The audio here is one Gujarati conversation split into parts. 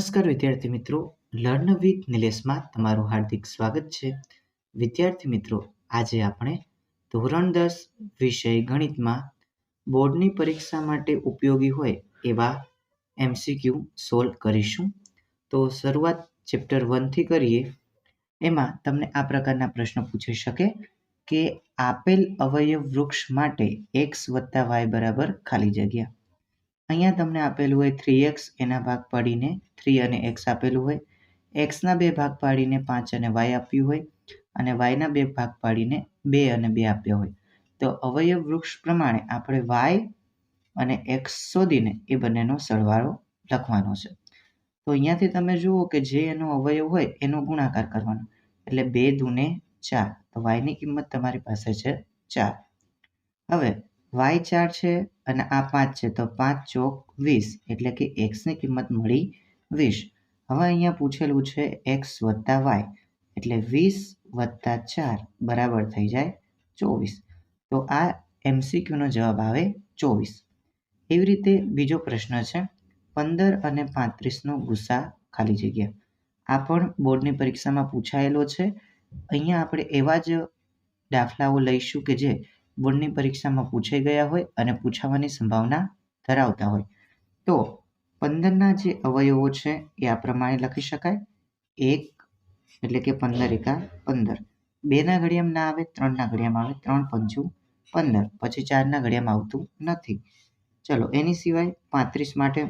વિદ્યાર્થી મિત્રો. લર્ન વિથ નિલેશમાં તમારું હાર્દિક સ્વાગત છે. વિદ્યાર્થી મિત્રો, આજે આપણે ધોરણ દસ વિષય ગણિતમાં બોર્ડની પરીક્ષા માટે ઉપયોગી હોય એવા એમસીક્યુ સોલ્વ કરીશું. તો શરૂઆત ચેપ્ટર વનથી કરીએ. એમાં તમને આ પ્રકારના પ્રશ્ન પૂછી શકે કે આપેલ અવયવ વૃક્ષ માટે એક્સ વત્તા વાય બરાબર ખાલી જગ્યા. અહીંયા તમને આપેલું હોય થ્રી એક્સ એના ભાગ પાડીને થ્રી અને એક્સ આપેલું હોય. એક્સના બે ભાગ પાડીને પાંચ અને વાય આપ્યું હોય અને વાયના બે ભાગ પાડીને બે અને બે આપ્યા હોય. તો અવયવ વૃક્ષ પ્રમાણે આપણે વાય અને એક્સ શોધીને એ બંનેનો સરવાળો લખવાનો છે. તો અહીંયાથી તમે જુઓ કે જે એનો અવયવ હોય એનો ગુણાકાર કરવાનો. એટલે બે દૂને ચાર. તો વાયની કિંમત તમારી પાસે છે ચાર. હવે વાય ચાર છે અને આ પાંચ છે. તો પાંચ ચોક વીસ. એટલે કે એક્સની કિંમત મળી વીસ. હવે અહીંયા પૂછેલું છે એક્સ વત્તા વાય એટલે વીસ વત્તા ચાર બરાબર થઈ જાય ચોવીસ. તો આ એમસીક્યુનો જવાબ આવે ચોવીસ. એવી રીતે બીજો પ્રશ્ન છે, પંદર અને પાંત્રીસનો ગુસ્સા ખાલી જગ્યા. આ પણ બોર્ડની પરીક્ષામાં પૂછાયેલો છે. અહીંયા આપણે એવા જ દાખલાઓ લઈશું કે જે બોર્ડની પરીક્ષામાં પૂછાઈ ગયા હોય અને પૂછાવાની સંભાવના ધરાવતા હોય. તો પંદરના જે અવયવો છે એ આ પ્રમાણે લખી શકાય. એક એટલે કે પંદર એકા પંદર. બેના ઘડિયામાં ના આવે, ત્રણના ઘડિયામાં આવે, ત્રણ પંચું પંદર. પછી ચારના ઘડિયામાં આવતું નથી. ચલો, એની સિવાય પાંત્રીસ માટે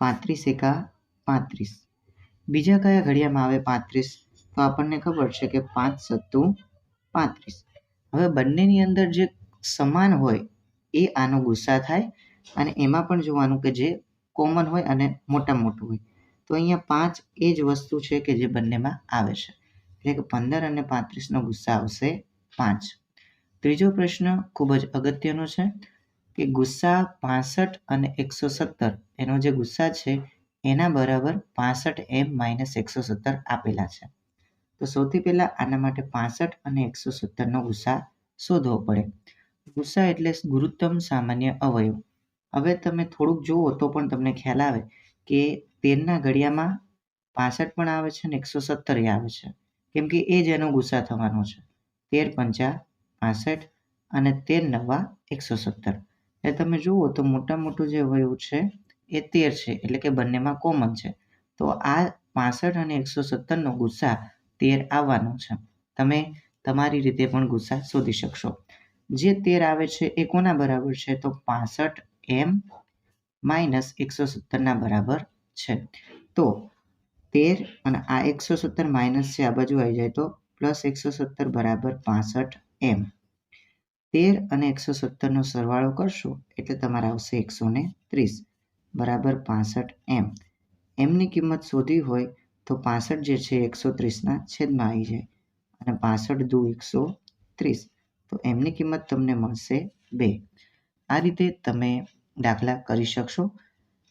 પાંત્રીસ એકા પાંત્રીસ. બીજા કયા ઘડિયામાં આવે પાંત્રીસ? તો આપણને ખબર છે કે પાંચ સત્તુ પાંત્રીસ. હવે બંનેની અંદર જે સમાન હોય એ આનો ગુસ્સા થાય અને એમાં પણ જોવાનું કે જે કોમન હોય અને મોટા મોટું હોય. તો અહીંયા પાંચ એ જ વસ્તુ છે કે જે બંનેમાં આવે છે. એટલે કે પંદર અને પાંત્રીસનો ગુસ્સા આવશે પાંચ. ત્રીજો પ્રશ્ન ખૂબ જ અગત્યનો છે કે ગુસ્સા પાસઠ અને એકસો સત્તર, એનો જે ગુસ્સા છે, એના બરાબર પાસઠ એમ માઇનસ એકસો સત્તર આપેલા છે. તો સૌથી પહેલાં આના માટે પાસઠ અને એકસો સત્તરનો ગુસ્સા શોધવો પડે. ગુસ્સા એટલે ગુરુત્તમ સામાન્ય અવયવ. હવે તમે થોડુંક જુઓ તો પણ તમને ખ્યાલ આવે કે તેરના ઘડિયામાં પાસઠ પણ આવે છે અને એકસો સત્તર આવે છે. કેમ કે એ જ એનો ગુસ્સા થવાનો છે. તેર પંચા પાસઠ અને તેર નવા એકસો સત્તર. એટલે તમે જુઓ તો મોટા મોટું જે વયું છે એ તેર છે, એટલે કે બંનેમાં કોમન છે. તો આ પાસઠ અને એકસો સત્તરનો ગુસ્સા તેર આવવાનો છે. તમે તમારી રીતે પણ ગુસ્સા શોધી શકશો. જે તેર આવે છે એ કોના બરાબર છે? તો પાસઠ એમ માઇનસ એકસો સત્તરના બરાબર છે. તો તેર અને આ એકસો સત્તર માઇનસ છે, આ બાજુ આવી જાય તો પ્લસ એકસો સત્તર બરાબર પાસઠ એમ. તેર અને એકસો સત્તરનો સરવાળો કરશો એટલે તમારે આવશે એકસો ત્રીસ બરાબર પાસઠ એમ. એમની કિંમત શોધવી હોય તો પાસઠ જે છે એકસો ત્રીસના છેદમાં આવી જાય અને પાસઠ દુ એકસો ત્રીસ. તો એમની કિંમત તમને મળશે બે. આ રીતે તમે દાખલા કરી શકશો?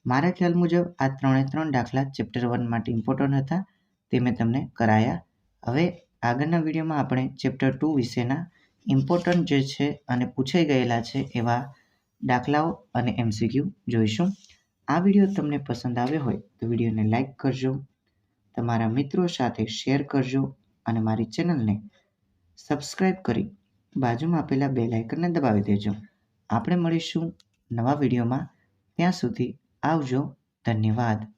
મારા ખ્યાલ મુજબ, આ ત્રણે ત્રણ દાખલા ચેપ્ટર વન માટે ઇમ્પોર્ટન્ટ હતા. તે મેં તમને કરાયા. હવે, આગળના વિડીયોમાં આપણે ચેપ્ટર ટુ વિશેના ઇમ્પોર્ટન્ટ જે છે અને પૂછાઈ ગયેલા છે એવા દાખલાઓ અને એમસીક્યુ જોઈશું. આ વીડિયો તમને પસંદ આવ્યો હોય, તો વિડીયોને લાઇક કરજો. તમારા મિત્રો સાથે શેર કરજો અને મારી ચેનલને સબસ્ક્રાઈબ કરી બાજુમાં આપેલા બે લાઇકનને દબાવી દેજો. આપણે મળીશું નવા વિડીયોમાં ત્યાં સુધી આવજો. ધન્યવાદ.